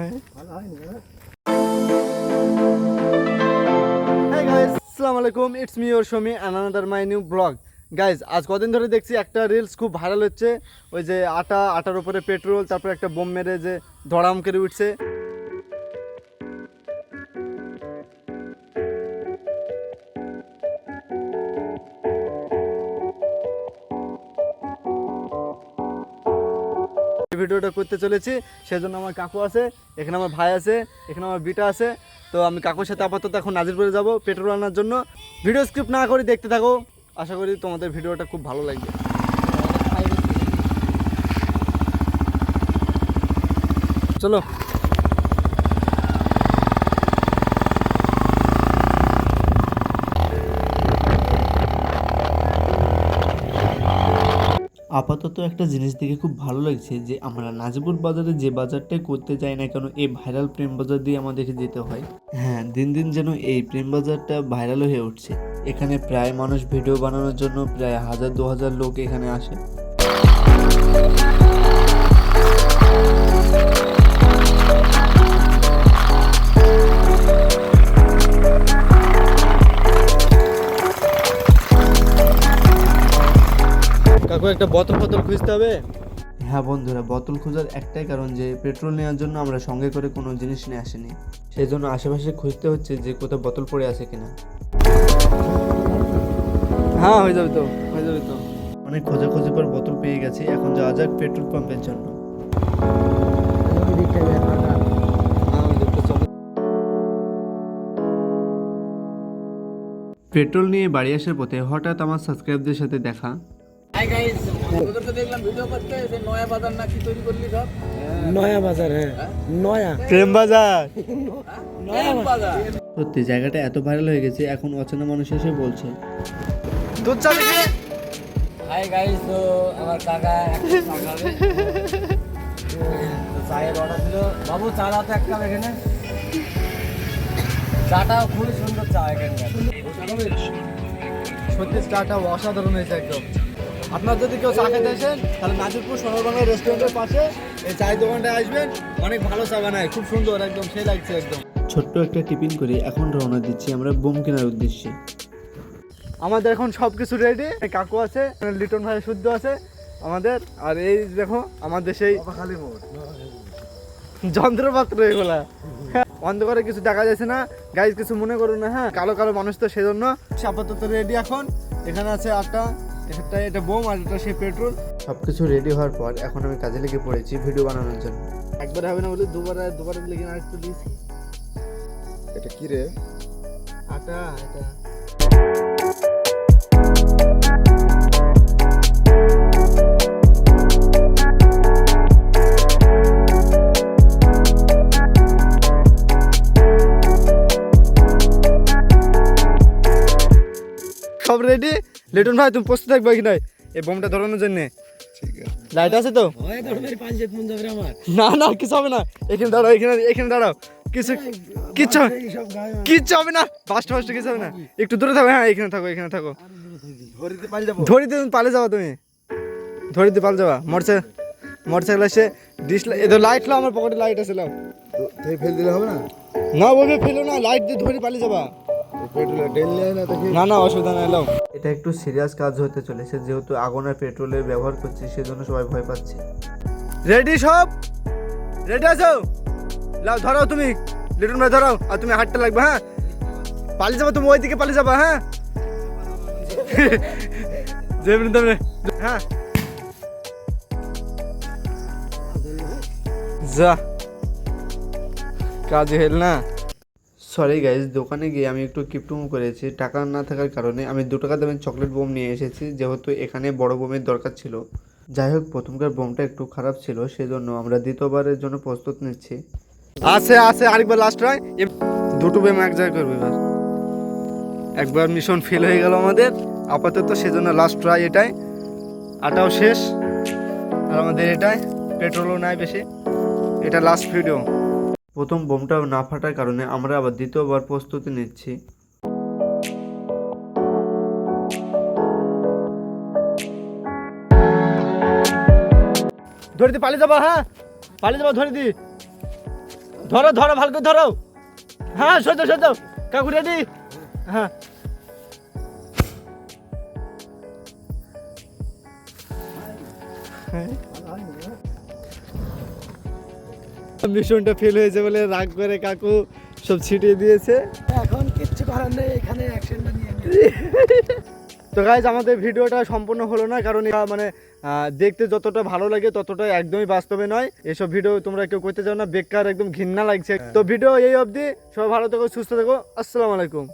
হ্যাঁ আসসালামু আলাইকুম it's me or Shomi another my new vlog guys আজ কদিন ধরে দেখছি একটা রিলস খুব ভাইরাল হচ্ছে। ওই যে আটা, আটার উপরে পেট্রোল তারপরে একটা বোম মেরে যে ধড়াম করে উঠছে। ভিডিওটা করতে চলেছি, সেজন্য আমার কাকু আছে, এখানে আমার ভাই আছে, এখানে আমার বিটা আছে। তো আমি কাকুর সাথে আপাতত এখন নাজিরপুরে যাব, পেট্রোল আনার জন্য। ভিডিও স্ক্রিপ্ট না করে দেখতে থাকো, আশা করি তোমাদের ভিডিওটা খুব ভালো লাগবে। চলো। আপাতত একটা জিনিস দেখে খুব ভালো লাগছে যে আমরা নাজিবুর বাজারে যে বাজারটাই করতে যাই না কেন, এই ভাইরাল প্রেম বাজার দিয়ে আমাদেরকে যেতে হয়। হ্যাঁ দিন দিন যেন এই প্রেম বাজারটা ভাইরাল হয়ে উঠছে। এখানে প্রায় মানুষ ভিডিও বানানোর জন্য প্রায় হাজার, দু হাজার লোক এখানে আসে। কাকু একটা বোতল ফতল খুঁজতে হবে? হ্যাঁ বন্ধুরা বোতল খোঁজার একটাই কারণ যে পেট্রোল নেওয়ার জন্য আমরা সঙ্গে করে কোনো জিনিস নিয়ে আসিনি। সেই জন্য আশেপাশে খুঁজতে হচ্ছে যে কোথাও বোতল পড়ে আছে কিনা। হ্যাঁ হয়ে যাবে তো হয়ে যাবে তো। অনেক খোঁজাখুঁজির পর বোতল পেয়ে গেছি এখন যাওয়া যাক পেট্রোল পাম্পের জন্য। পেট্রোল নিয়ে বাড়ি আসার পথে হঠাৎ আমার সাবস্ক্রাইবদের সাথে দেখা। হাই গাইস তোদেরকে দেখলাম ভিডিও করতে যে নয়া বাজার না তৈরি করলি সব? নয়া বাজার হ্যাঁ। নয়া। প্রেম বাজার। নয়া বাজার। সত্যি জায়গাটা এত ভাইরাল হয়ে গেছে এখন অচেনা মানুষ এসে বলছে। দুধ চা দেখে। হাই গাইস তো আমার কাকা একটা চা খাবে তো চায়ের অর্ডার দিল বাবু চা এক কাপ এখানে। চাটা খুবই সুন্দর চা এখানকার। সত্যি চাটা অসাধারণ হয়েছে একদম। আপনার যদি কেউ চা খেতে আসেন তাহলে নাজিরপুর সোনারবাংলা রেস্টুরেন্টের পাশে এই চায়ের দোকানটায় আসবেন। অনেক ভালো চা বানায় খুব সুন্দর একদম সেই লাগছে একদম। ছোট্ট একটা টিফিন করে এখন রওনা দিচ্ছি আমরা বোম কেনার উদ্দেশ্যে। আমাদের এখন সব কিছু রেডি কাকু আছে লিটন ভাই শুদ্ধ আছে আমাদের। আর এই দেখো আমাদের সেই যন্ত্রপাত্র এগুলা। অন্ধকারে কিছু দেখা যাচ্ছে না। গাইজ কিছু মনে করুন না হ্যাঁ? কালো কালো মানুষ তো সেজন্য। আপাতত রেডি এখন। এখানে আছে আটটা একটা এটা বোম আর এটা সেই পেট্রোল। সব কিছু রেডি হওয়ার পর এখন আমি কাজে লেগে পড়েছি ভিডিও বানানোর জন্য। একবার হবে না বলে দুবার দুবার লেগে না দিয়েছি। এটা কি রে? আটা এটা লিটন ভাই তুমি প্রস্তুত থাকবে কি নাই? এই বোমটা ধরানোর জন্য। লাইট আছে তো? না না কিছু হবে না। এখানে দাঁড়াও এখানে এখানে দাঁড়াও। কিছু কিচ্ছু কিচ্ছু হবে না। ফার্স্ট ফাস্ট কিছু হবে না। একটু দূরে থাকো হ্যাঁ এখানে থাকো এখানে থাকো। ধরিতে তুমি পালে যাবা তুমি। ধরিতে পালে যাবা। মোটরসাইকেল মোটরসাইকেল এসে ডিস এদের লাইট লো আমার পকেটে লাইট আছে লাও। তুই ফেল দিলে হবে না? না বলবে ফেলো না লাইট দিয়ে ধরে পালিয়ে যাবা। না না না অসুবিধা নাই লাও এটা একটু সিরিয়াস কাজ হতে চলেছে যেহেতু আগুন আর পেট্রোলের ব্যবহার করছি সেজন্য সবাই ভয় পাচ্ছে। রেডি সব? রেডি আছো? লাও ধরাও তুমি। লিটন ভাই ধরাও। আর তুমি হাতটা লাগবে হ্যাঁ? পালিয়ে যাবা তুমি ওইদিকে পালিয়ে যাবা হ্যাঁ? যেমনি তেমনি হ্যাঁ। যা। কাজে হেল না। সরি গাইজ দোকানে গিয়ে আমি একটু কিপটুমু করেছি। টাকা না থাকার কারণে আমি দু টাকা দামের চকলেট বোম নিয়ে এসেছি, যেহেতু এখানে বড় বোমের দরকার ছিল। যাই হোক প্রথমকার বোমটা একটু খারাপ ছিল, সেজন্য আমরা দ্বিতীয়বারের জন্য প্রস্তুত নিচ্ছি। আছে আছে, আরেকবার লাস্ট ট্রাই দুটো বেম এক জায়গায় করবে এবার একবার মিশন ফেল হয়ে গেল আমাদের, আপাতত সেজন্য লাস্ট ট্রাই এটাই। আটাও শেষ, আর আমাদের এটাই। পেট্রোলও নাই বেশি। এটা লাস্ট ভিডিও প্রথম বোমটা না ফাটার কারণে আমরা আবার দ্বিতীয়বার প্রস্তুতি নিচ্ছি। ধরে দি পালিয়ে যাবা হ্যাঁ? পালিয়ে যাবা ধরে দি ধরো ধরো ভালো করে ধরো। হ্যাঁ সত্য সত্য কাকু রেডি? হ্যাঁ। মিশনটা ফেল হয়েছে বলে রাগ করে কাকু সব ছিটিয়ে দিয়েছে। এখন কিচ্ছু করার নেই এখানে অ্যাকশনটা নিয়ে। তো গাইজ আমাদের ভিডিওটা সম্পূর্ণ হলো না কারণ এটা মানে দেখতে যতটা ভালো লাগে ততটা একদমই বাস্তবে নয়। এসব ভিডিও তোমরা কেউ করতে চাও না বেকার একদম ঘৃণা লাগছে। তো ভিডিও এই অবধি সবাই ভালো থেকো সুস্থ থেকো আসসালামু আলাইকুম।